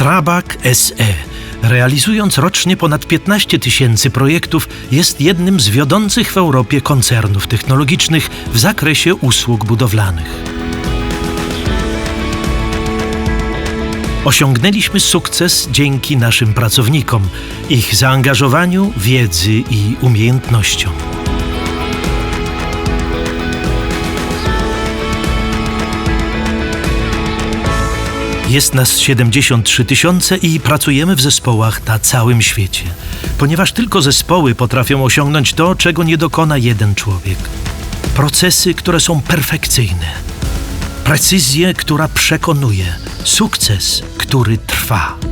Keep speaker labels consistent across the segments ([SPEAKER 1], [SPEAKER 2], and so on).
[SPEAKER 1] Strabag SE, realizując rocznie ponad 15 tysięcy projektów, jest jednym z wiodących w Europie koncernów technologicznych w zakresie usług budowlanych. Osiągnęliśmy sukces dzięki naszym pracownikom, ich zaangażowaniu, wiedzy i umiejętnościom. Jest nas 73 tysiące i pracujemy w zespołach na całym świecie, ponieważ tylko zespoły potrafią osiągnąć to, czego nie dokona jeden człowiek. Procesy, które są perfekcyjne, precyzję, która przekonuje, sukces, który trwa.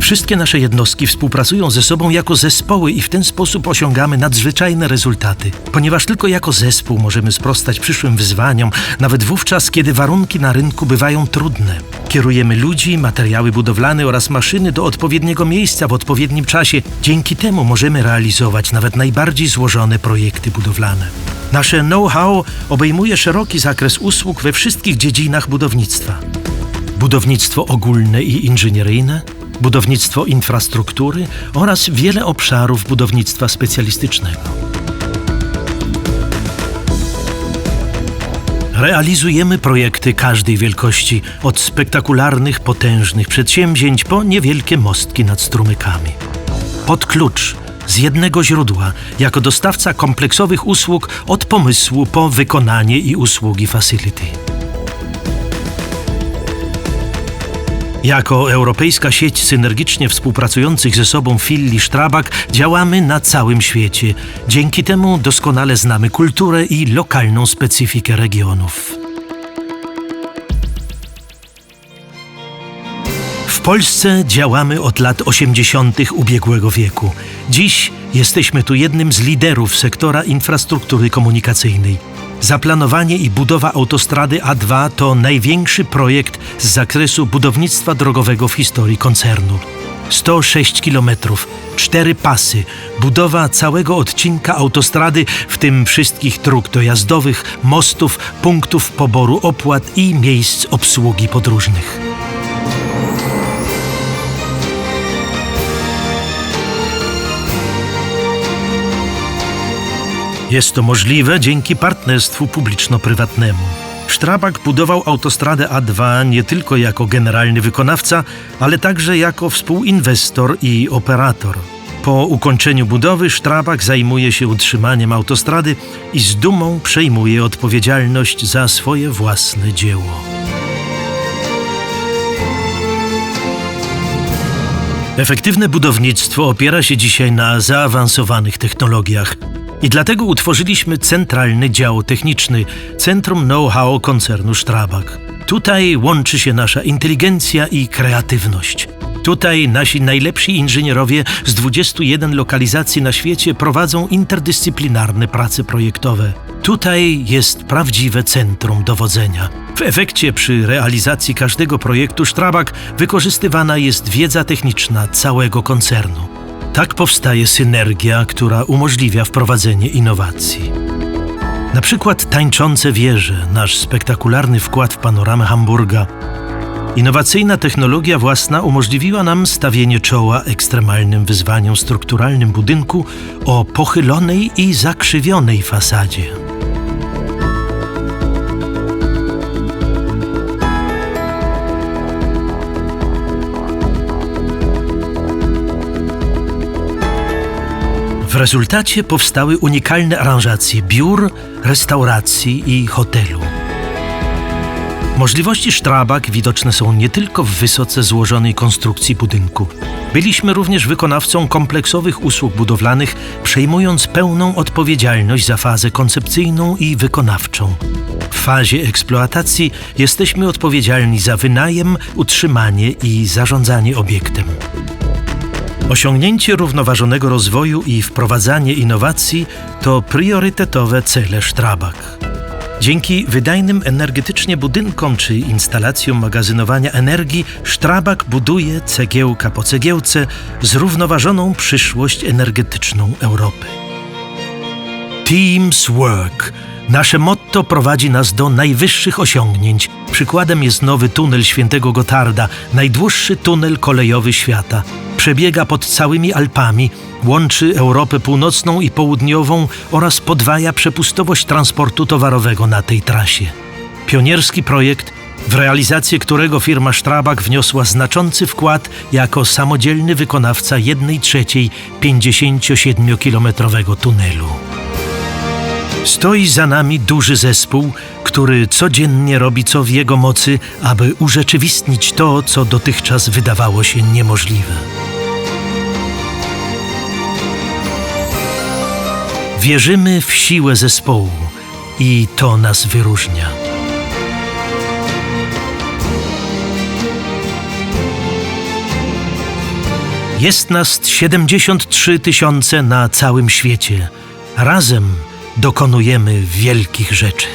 [SPEAKER 1] Wszystkie nasze jednostki współpracują ze sobą jako zespoły i w ten sposób osiągamy nadzwyczajne rezultaty, ponieważ tylko jako zespół możemy sprostać przyszłym wyzwaniom, nawet wówczas, kiedy warunki na rynku bywają trudne. Kierujemy ludzi, materiały budowlane oraz maszyny do odpowiedniego miejsca w odpowiednim czasie. Dzięki temu możemy realizować nawet najbardziej złożone projekty budowlane. Nasze know-how obejmuje szeroki zakres usług we wszystkich dziedzinach budownictwa. Budownictwo ogólne i inżynieryjne, budownictwo infrastruktury oraz wiele obszarów budownictwa specjalistycznego. Realizujemy projekty każdej wielkości, od spektakularnych, potężnych przedsięwzięć po niewielkie mostki nad strumykami. Pod klucz, z jednego źródła, jako dostawca kompleksowych usług od pomysłu po wykonanie i usługi facility. Jako europejska sieć synergicznie współpracujących ze sobą filii Strabag działamy na całym świecie. Dzięki temu doskonale znamy kulturę i lokalną specyfikę regionów. W Polsce działamy od lat 80. ubiegłego wieku. Dziś jesteśmy tu jednym z liderów sektora infrastruktury komunikacyjnej. Zaplanowanie i budowa autostrady A2 to największy projekt z zakresu budownictwa drogowego w historii koncernu. 106 kilometrów, cztery pasy, budowa całego odcinka autostrady, w tym wszystkich dróg dojazdowych, mostów, punktów poboru opłat i miejsc obsługi podróżnych. Jest to możliwe dzięki partnerstwu publiczno-prywatnemu. Strabag budował autostradę A2 nie tylko jako generalny wykonawca, ale także jako współinwestor i operator. Po ukończeniu budowy Strabag zajmuje się utrzymaniem autostrady i z dumą przejmuje odpowiedzialność za swoje własne dzieło. Efektywne budownictwo opiera się dzisiaj na zaawansowanych technologiach. I dlatego utworzyliśmy centralny dział techniczny, Centrum Know-how koncernu Strabag. Tutaj łączy się nasza inteligencja i kreatywność. Tutaj nasi najlepsi inżynierowie z 21 lokalizacji na świecie prowadzą interdyscyplinarne prace projektowe. Tutaj jest prawdziwe centrum dowodzenia. W efekcie przy realizacji każdego projektu Strabag wykorzystywana jest wiedza techniczna całego koncernu. Tak powstaje synergia, która umożliwia wprowadzenie innowacji. Na przykład tańczące wieże, nasz spektakularny wkład w panoramę Hamburga. Innowacyjna technologia własna umożliwiła nam stawienie czoła ekstremalnym wyzwaniom strukturalnym budynku o pochylonej i zakrzywionej fasadzie. Rezultacie powstały unikalne aranżacje biur, restauracji i hotelu. Możliwości Strabag widoczne są nie tylko w wysoce złożonej konstrukcji budynku. Byliśmy również wykonawcą kompleksowych usług budowlanych, przejmując pełną odpowiedzialność za fazę koncepcyjną i wykonawczą. W fazie eksploatacji jesteśmy odpowiedzialni za wynajem, utrzymanie i zarządzanie obiektem. Osiągnięcie równoważonego rozwoju i wprowadzanie innowacji to priorytetowe cele Strabag. Dzięki wydajnym energetycznie budynkom czy instalacjom magazynowania energii, Strabag buduje cegiełka po cegiełce zrównoważoną przyszłość energetyczną Europy. Teams Work Nasze motto prowadzi nas do najwyższych osiągnięć. Przykładem jest nowy tunel Świętego Gotarda, najdłuższy tunel kolejowy świata. Przebiega pod całymi Alpami, łączy Europę Północną i Południową oraz podwaja przepustowość transportu towarowego na tej trasie. Pionierski projekt, w realizację którego firma Strabag wniosła znaczący wkład jako samodzielny wykonawca 1 trzeciej 57-kilometrowego tunelu. Stoi za nami duży zespół, który codziennie robi co w jego mocy, aby urzeczywistnić to, co dotychczas wydawało się niemożliwe. Wierzymy w siłę zespołu i to nas wyróżnia. Jest nas 73 tysiące na całym świecie. Razem dokonujemy wielkich rzeczy.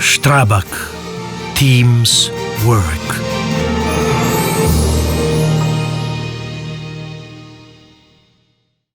[SPEAKER 1] Strabag Teams Work.